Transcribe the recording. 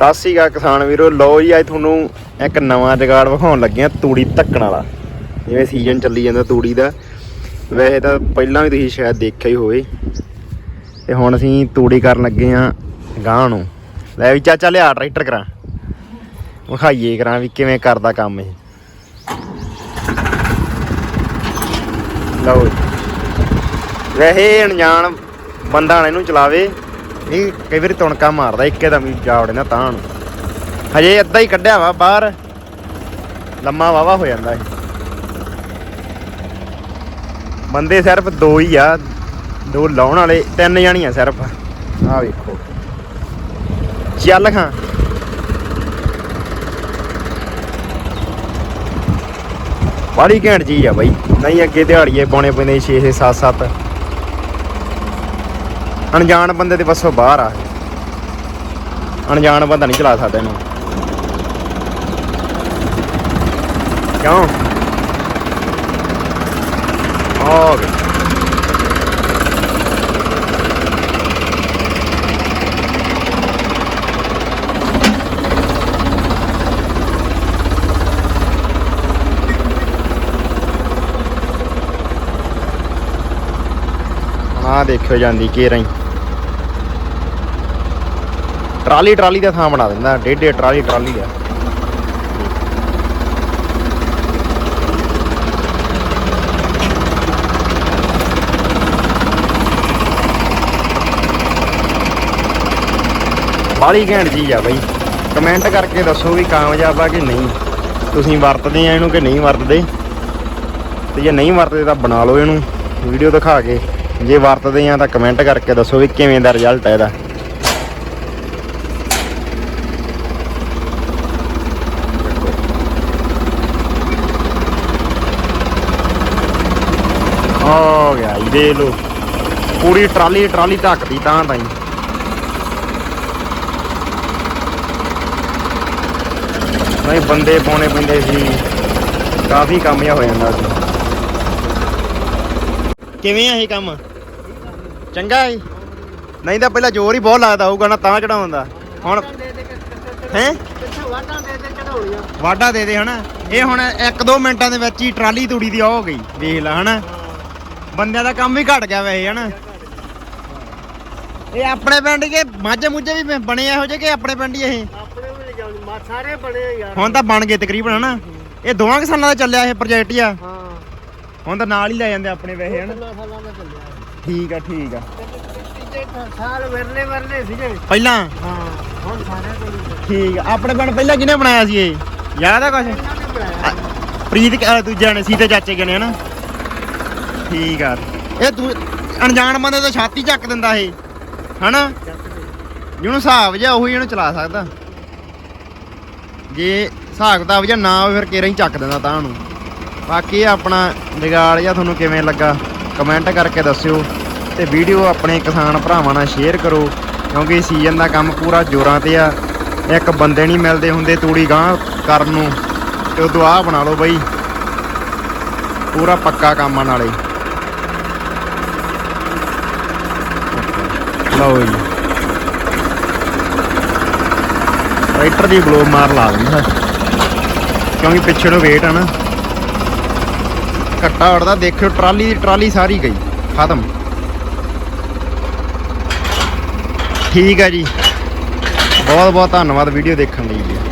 ਸਤਿ ਸ਼੍ਰੀ ਅਕਾਲ ਕਿਸਾਨ ਵੀਰੋ। ਲਓ ਜੀ, ਅੱਜ ਤੁਹਾਨੂੰ ਇੱਕ ਨਵਾਂ ਜਗਾੜ ਵਿਖਾਉਣ ਲੱਗੇ ਆ ਤੂੜੀ ਧੱਕਣ ਵਾਲਾ। ਜਿਵੇਂ ਸੀਜ਼ਨ ਚੱਲੀ ਜਾਂਦਾ ਤੂੜੀ ਦਾ। ਵੈਸੇ ਤਾਂ ਪਹਿਲਾਂ ਵੀ ਤੁਸੀਂ ਸ਼ਾਇਦ ਦੇਖਿਆ ਹੀ ਹੋਵੇ। ਤੇ ਹੁਣ ਅਸੀਂ ਤੂੜੀ ਕਰਨ ਲੱਗੇ ਆ ਗਾਂ ਨੂੰ। ਲੈ ਵੀ ਚਾਚਾ, ਲਿਆ ਟਰੈਕਟਰ ਕਰਾਂ। ਵਿਖਾਈਏ ਕਰਾਂ ਵੀ ਕਿਵੇਂ ਕਰਦਾ ਕੰਮ ਇਹ। ਲਓ ਜੀ। ਵੈਸੇ ਅਣਜਾਣ ਬੰਦਾ ਇਹਨੂੰ ਚਲਾਵੇ। ਇਹ ਕਈ ਵਾਰੀ ਤੁਣਕਾ ਮਾਰਦਾ, ਇੱਕੇ ਦਮ ਹੀ ਜਾ ਨਾ ਤਾਂ ਹਜੇ ਅੱਧਾ ਹੀ ਕੱਢਿਆ ਵਾ, ਬਾਹਰ ਲੰਮਾ ਵਾਵਾ ਹੋ ਜਾਂਦਾ ਇਹ। ਬੰਦੇ ਸਿਰਫ ਦੋ ਹੀ ਆ, ਦੋ ਲਾਉਣ ਵਾਲੇ, ਤਿੰਨ ਜਾਣੀਆਂ ਸਿਰਫ। ਆਹ ਵੇਖੋ। ਚੱਲ ਖਾਂ। ਬੜੀ ਘੈਂਟ ਚੀਜ਼ ਆ ਬਾਈ। ਨਹੀਂ, ਅੱਗੇ ਦਿਹਾੜੀਏ ਪਾਉਣੇ ਪੈਂਦੇ 6 6 7 7 ਅਣਜਾਣ ਬੰਦੇ ਦੇ ਵੱਸੋਂ ਬਾਹਰ ਆ। ਅਣਜਾਣ ਬੰਦਾ ਨਹੀਂ ਚਲਾ ਸਕਦਾ ਇਹਨੂੰ। ਕਿਉਂ? ਹੋ ਗਿਆ ਆ ਦੇਖਿਓ ਜਾਂਦੀ ਕੀ ਰਹੀ। ਟਰਾਲੀ ਟਰਾਲੀ ਦਾ ਥਾਂ ਬਣਾ ਦਿੰਦਾ ਡੇਢ ਡੇਢ ਟਰਾਲੀ ਟਰਾਲੀ ਆ। ਬਾਲੀ ਘੈਂਟ ਚੀਜ਼ ਆ ਬਈ। ਕਮੈਂਟ ਕਰਕੇ ਦੱਸੋ ਵੀ ਕਾਮਯਾਬ ਆ ਕਿ ਨਹੀਂ। ਤੁਸੀਂ ਵਰਤਦੇ ਆ ਇਹਨੂੰ ਕਿ ਨਹੀਂ ਵਰਤਦੇ? ਤੇ ਜੇ ਨਹੀਂ ਵਰਤਦੇ ਤਾਂ ਬਣਾ ਲਓ ਇਹਨੂੰ। ਵੀਡੀਓ ਦਿਖਾ ਕੇ। ਜੇ ਵਰਤਦੇ ਆ ਤਾਂ ਕਮੈਂਟ ਕਰਕੇ ਦੱਸੋ ਵੀ ਕਿਵੇਂ ਦਾ ਰਿਜ਼ਲਟ ਹੈ ਇਹਦਾ। ਹੋ ਗਿਆ ਜੀ ਦੇ ਲੋ ਪੂਰੀ ਟਰਾਲੀ ਟਰਾਲੀ ਢੱਕਦੀ ਤਾਂ ਤਾਂ ਨਹੀਂ ਬੰਦੇ ਪਾਉਣੇ ਪੈਂਦੇ ਸੀ। ਕਾਫੀ ਕੰਮ ਜਿਹਾ ਹੋ ਜਾਂਦਾ ਸੀ। ਕਿਵੇਂ ਆ ਇਹ ਕੰਮ? ਚੰਗਾ ਹੈ ਨਹੀਂ ਤਾਂ ਪਹਿਲਾਂ ਜ਼ੋਰ ਹੀ ਬਹੁਤ ਲੱਗਦਾ ਹੋਊਗਾ ਨਾ ਤਾਂ ਚੜਾਉਂਦਾ ਹੁਣ ਹੈ? ਵਾਢਾ ਦੇ ਦੇ ਹਨਾ? ਇਹ ਹੁਣ 1-2 ਮਿੰਟਾਂ ਦੇ ਵਿੱਚ ਹੀ ਟਰਾਲੀ ਤੂੜੀ ਦੀ ਹੋ ਗਈ। ਵੇਖ ਲੈ ਹਨਾ? ਬੰਦਿਆਂ ਦਾ ਕੰਮ ਵੀ ਘਟ ਗਿਆ ਵੈਸੇ ਹਨਾ? ਇਹ ਆਪਣੇ ਪਿੰਡ ਕੇ ਮਾਝੇ ਮੁੱਝੇ ਵੀ ਬਣੇ ਇਹੋ ਜਿਹੇ ਕਿ ਆਪਣੇ ਪਿੰਡ ਹੀ ਇਹ? ਆਪਣੇ ਵੀ ਲਿਜਾਉਣ ਮਾ ਸਾਰੇ ਬਣੇ ਆ ਯਾਰ। ਹੁਣ ਤਾਂ ਬਣ ਗਏ ਤਕਰੀਬਨ ਹਨਾ? ਇਹ ਦੋਵਾਂ ਕੁ ਸਾਲਾਂ ਦਾ ਚੱਲਿਆ ਇਹ ਪ੍ਰੋਜੈਕਟ ਹੀ ਆ। ਹਾਂ। ਹੁਣ ਤਾਂ ਨਾਲ ਹੀ ਲੈ ਜਾਂਦੇ ਆਪਣੇ ਵੈਸੇ ਹਨਾ? ਠੀਕ ਆ ਠੀਕ ਆ। ਤੀਜੇ ਸਾਲ ਵਰਲੇ ਵਰਲੇ ਸੀਗੇ। ਪਹਿਲਾਂ? ਹਾਂ ਹੁਣ ਸਾਰੇ। ਠੀਕ ਆ ਆਪਣੇ ਪਿੰਡ ਪਹਿਲਾਂ ਕਿਹਨੇ ਬਣਾਇਆ ਸੀ ਇਹ? ਯਾਦ ਆ ਬਣਾਇਆ ਪ੍ਰੀਤ ਦੂਜੇ ਨੇ ਸੀਤੇ ਚਾਚੇ ਗਏ ਨੇ ਹਨਾ? ਠੀਕ ਆ। ਇਹ ਤੂੰ ਅਣਜਾਣ ਬੰਦੇ ਤਾਂ ਛਾਤੀ ਚੱਕ ਦਿੰਦਾ ਇਹ। ਹਨਾ? ਜਿਹਨੂੰ ਹਿਸਾਬ ਜਿਹਾ ਉਹੀ ਇਹਨੂੰ ਚਲਾ ਸਕਦਾ। ਜੇ ਹਿਸਾਬ ਕਿਤਾਬ ਜਿਹਾ ਨਾ ਹੋਵੇ ਫਿਰ ਕੇਰਾ ਹੀ ਚੱਕ ਦਿੰਦਾ ਤਾਂ ਉਹਨੂੰ। ਬਾਕੀ ਇਹ ਆਪਣਾ ਜਗਾੜ ਜਿਹਾ ਤੁਹਾਨੂੰ ਕਿਵੇਂ ਲੱਗਾ ਕਮੈਂਟ ਕਰਕੇ ਦੱਸਿਓ। ਤੇ ਵੀਡੀਓ ਆਪਣੇ ਕਿਸਾਨ ਭਰਾਵਾਂ ਨਾਲ ਸ਼ੇਅਰ ਕਰੋ, ਕਿਉਂਕਿ ਸੀਜ਼ਨ ਦਾ ਕੰਮ ਪੂਰਾ ਜੋਰਾਂ ਤੇ ਆ। ਇੱਕ ਬੰਦੇ ਨਹੀਂ ਮਿਲਦੇ ਹੁੰਦੇ ਤੂੜੀ ਗਾਂ ਕਰਨ ਨੂੰ, ਤੇ ਉਦੋਂ ਆਹ ਬਣਾ ਲਓ ਬਈ। ਪੂਰਾ ਪੱਕਾ ਕੰਮ ਆ ਨਾਲੇ। ਲਓ ਜੀ। ਰਾਈਟਰ ਦੀ ਬਲੋ ਮਾਰ ਲਾ ਦਿੰਦਾ। ਕਿਉਂਕਿ ਪਿੱਛੇ ਨੂੰ ਵੇਟ ਆ ਨਾ। ਘੱਟਾ ਵੜਦਾ ਦੇਖਿਓ, ਟਰਾਲੀ ਦੀ ਟਰਾਲੀ ਸਾਰੀ ਗਈ। ਖਤਮ। ਠੀਕ ਹੈ ਜੀ। ਬਹੁਤ ਬਹੁਤ ਧੰਨਵਾਦ ਵੀਡੀਓ ਦੇਖਣ ਲਈ ਜੀ।